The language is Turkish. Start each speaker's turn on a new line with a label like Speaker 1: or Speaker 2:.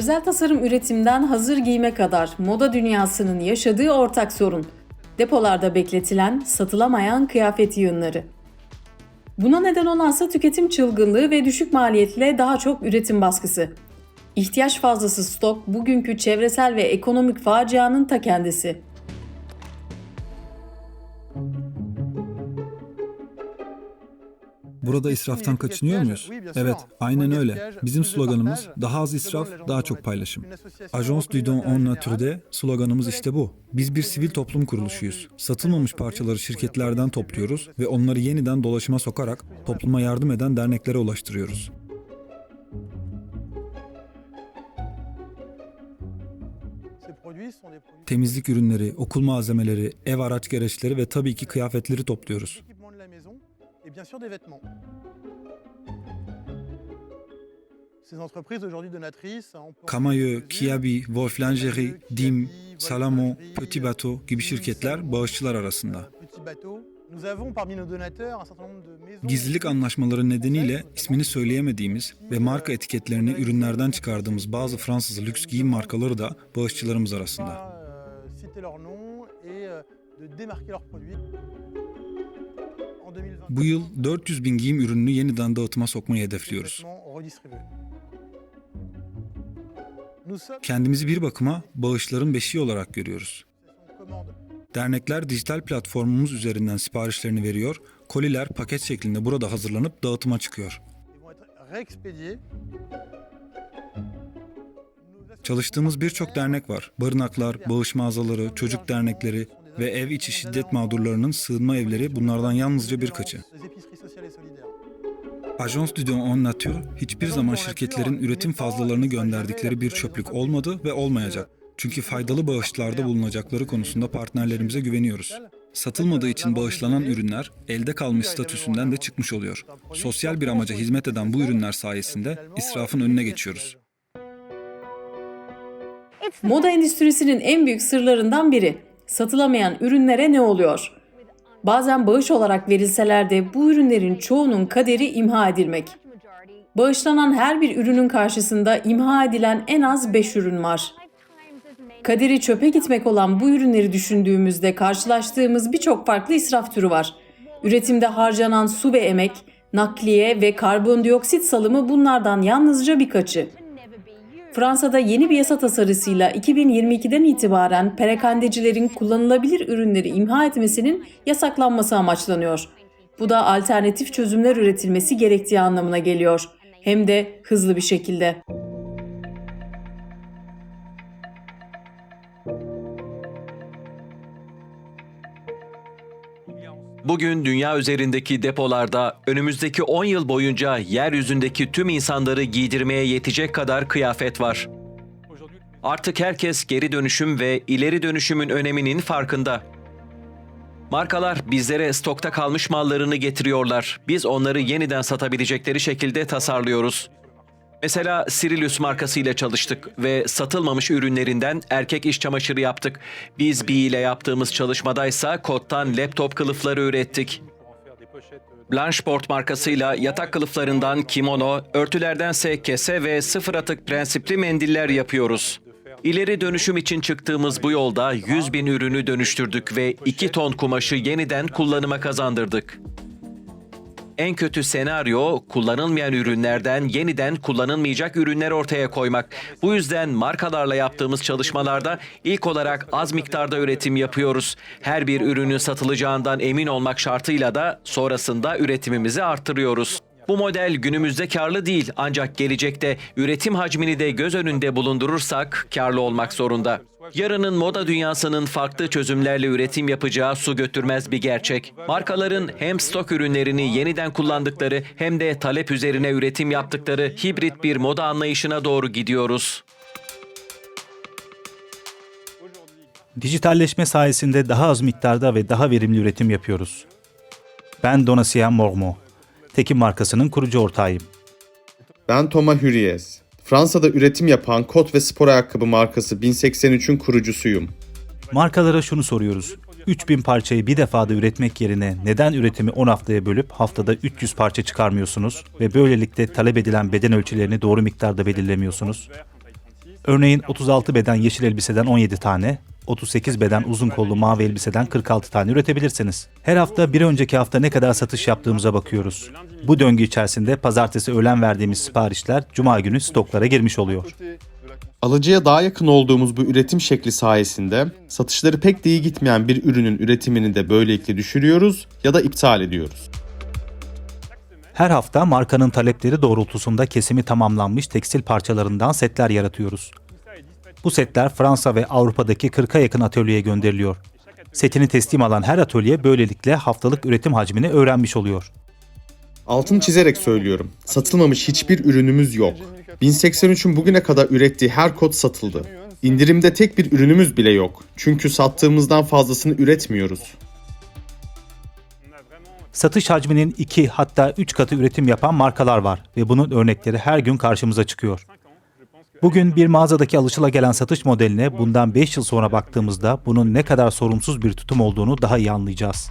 Speaker 1: Özel tasarım üretimden hazır giyime kadar moda dünyasının yaşadığı ortak sorun. Depolarda bekletilen, satılamayan kıyafet yığınları. Buna neden olansa tüketim çılgınlığı ve düşük maliyetle daha çok üretim baskısı. İhtiyaç fazlası stok bugünkü çevresel ve ekonomik facianın ta kendisi.
Speaker 2: Burada israftan kaçınıyor muyuz? Evet, aynen öyle. Bizim sloganımız daha az israf, daha çok paylaşım. Agence du Don en Nature'de sloganımız işte bu. Biz bir sivil toplum kuruluşuyuz. Satılmamış parçaları şirketlerden topluyoruz ve onları yeniden dolaşıma sokarak topluma yardım eden derneklere ulaştırıyoruz. Temizlik ürünleri, okul malzemeleri, ev araç gereçleri ve tabii ki kıyafetleri topluyoruz.
Speaker 3: Et bien sûr des vêtements.
Speaker 2: Camailleux, Kiabi, Wolf Lingerie, Dim, Salomon, Petit Bateau gibi şirketler bağışçılar arasında. Gizlilik anlaşmaları nedeniyle ismini söyleyemediğimiz ve marka etiketlerini ürünlerden çıkardığımız bazı Fransız lüks giyim markaları da bağışçılarımız arasında. Bu yıl 400 bin giyim ürününü yeniden dağıtıma sokmayı hedefliyoruz. Kendimizi bir bakıma bağışların beşiği olarak görüyoruz. Dernekler dijital platformumuz üzerinden siparişlerini veriyor, koliler paket şeklinde burada hazırlanıp dağıtıma çıkıyor. Çalıştığımız birçok dernek var. Barınaklar, bağış mağazaları, çocuk dernekleri ve ev içi şiddet mağdurlarının sığınma evleri bunlardan yalnızca birkaçı. Agence du Don Nature hiçbir zaman şirketlerin üretim fazlalarını gönderdikleri bir çöplük olmadı ve olmayacak. Çünkü faydalı bağışlarda bulunacakları konusunda partnerlerimize güveniyoruz. Satılmadığı için bağışlanan ürünler elde kalmış statüsünden de çıkmış oluyor. Sosyal bir amaca hizmet eden bu ürünler sayesinde israfın önüne geçiyoruz.
Speaker 1: Moda endüstrisinin en büyük sırlarından biri. Satılamayan ürünlere ne oluyor? Bazen bağış olarak verilseler de bu ürünlerin çoğunun kaderi imha edilmek. Bağışlanan her bir ürünün karşısında imha edilen en az 5 ürün var. Kaderi çöpe gitmek olan bu ürünleri düşündüğümüzde karşılaştığımız birçok farklı israf türü var. Üretimde harcanan su ve emek, nakliye ve karbondioksit salımı bunlardan yalnızca birkaçı. Fransa'da yeni bir yasa tasarısıyla 2022'den itibaren perakendecilerin kullanılabilir ürünleri imha etmesinin yasaklanması amaçlanıyor. Bu da alternatif çözümler üretilmesi gerektiği anlamına geliyor. Hem de hızlı bir şekilde.
Speaker 4: Bugün dünya üzerindeki depolarda önümüzdeki 10 yıl boyunca yeryüzündeki tüm insanları giydirmeye yetecek kadar kıyafet var. Artık herkes geri dönüşüm ve ileri dönüşümün öneminin farkında. Markalar bizlere stokta kalmış mallarını getiriyorlar. Biz onları yeniden satabilecekleri şekilde tasarlıyoruz. Mesela Sirius markasıyla çalıştık ve satılmamış ürünlerinden erkek iş çamaşırı yaptık. Biz Bee ile yaptığımız çalışmadaysa kottan laptop kılıfları ürettik. Blancheport markasıyla yatak kılıflarından kimono, örtülerdense kese ve sıfır atık prensipli mendiller yapıyoruz. İleri dönüşüm için çıktığımız bu yolda 100 bin ürünü dönüştürdük ve 2 ton kumaşı yeniden kullanıma kazandırdık. En kötü senaryo kullanılmayan ürünlerden yeniden kullanılmayacak ürünler ortaya koymak. Bu yüzden markalarla yaptığımız çalışmalarda ilk olarak az miktarda üretim yapıyoruz. Her bir ürünün satılacağından emin olmak şartıyla da sonrasında üretimimizi arttırıyoruz. Bu model günümüzde karlı değil ancak gelecekte üretim hacmini de göz önünde bulundurursak karlı olmak zorunda. Yarının moda dünyasının farklı çözümlerle üretim yapacağı su götürmez bir gerçek. Markaların hem stok ürünlerini yeniden kullandıkları hem de talep üzerine üretim yaptıkları hibrit bir moda anlayışına doğru gidiyoruz.
Speaker 5: Dijitalleşme sayesinde daha az miktarda ve daha verimli üretim yapıyoruz. Ben Donatien Mormo. Tekin markasının kurucu ortağıyım.
Speaker 6: Ben Thomas Hürriyes. Fransa'da üretim yapan kot ve spor ayakkabı markası 1083'ün kurucusuyum.
Speaker 5: Markalara şunu soruyoruz. 3000 parçayı bir defada üretmek yerine neden üretimi 10 haftaya bölüp haftada 300 parça çıkarmıyorsunuz ve böylelikle talep edilen beden ölçülerini doğru miktarda belirlemiyorsunuz? Örneğin 36 beden yeşil elbiseden 17 tane, 38 beden uzun kollu mavi elbiseden 46 tane üretebilirsiniz. Her hafta bir önceki hafta ne kadar satış yaptığımıza bakıyoruz. Bu döngü içerisinde pazartesi öğlen verdiğimiz siparişler cuma günü stoklara girmiş oluyor.
Speaker 6: Alıcıya daha yakın olduğumuz bu üretim şekli sayesinde satışları pek de iyi gitmeyen bir ürünün üretimini de böylelikle düşürüyoruz ya da iptal ediyoruz.
Speaker 5: Her hafta markanın talepleri doğrultusunda kesimi tamamlanmış tekstil parçalarından setler yaratıyoruz. Bu setler Fransa ve Avrupa'daki 40'a yakın atölyeye gönderiliyor. Setini teslim alan her atölye böylelikle haftalık üretim hacmini öğrenmiş oluyor.
Speaker 6: Altını çizerek söylüyorum. Satılmamış hiçbir ürünümüz yok. 1083'ün bugüne kadar ürettiği her kod satıldı. İndirimde tek bir ürünümüz bile yok. Çünkü sattığımızdan fazlasını üretmiyoruz.
Speaker 5: Satış hacminin 2 hatta 3 katı üretim yapan markalar var ve bunun örnekleri her gün karşımıza çıkıyor. Bugün bir mağazadaki alışılagelen satış modeline bundan 5 yıl sonra baktığımızda bunun ne kadar sorumsuz bir tutum olduğunu daha iyi anlayacağız.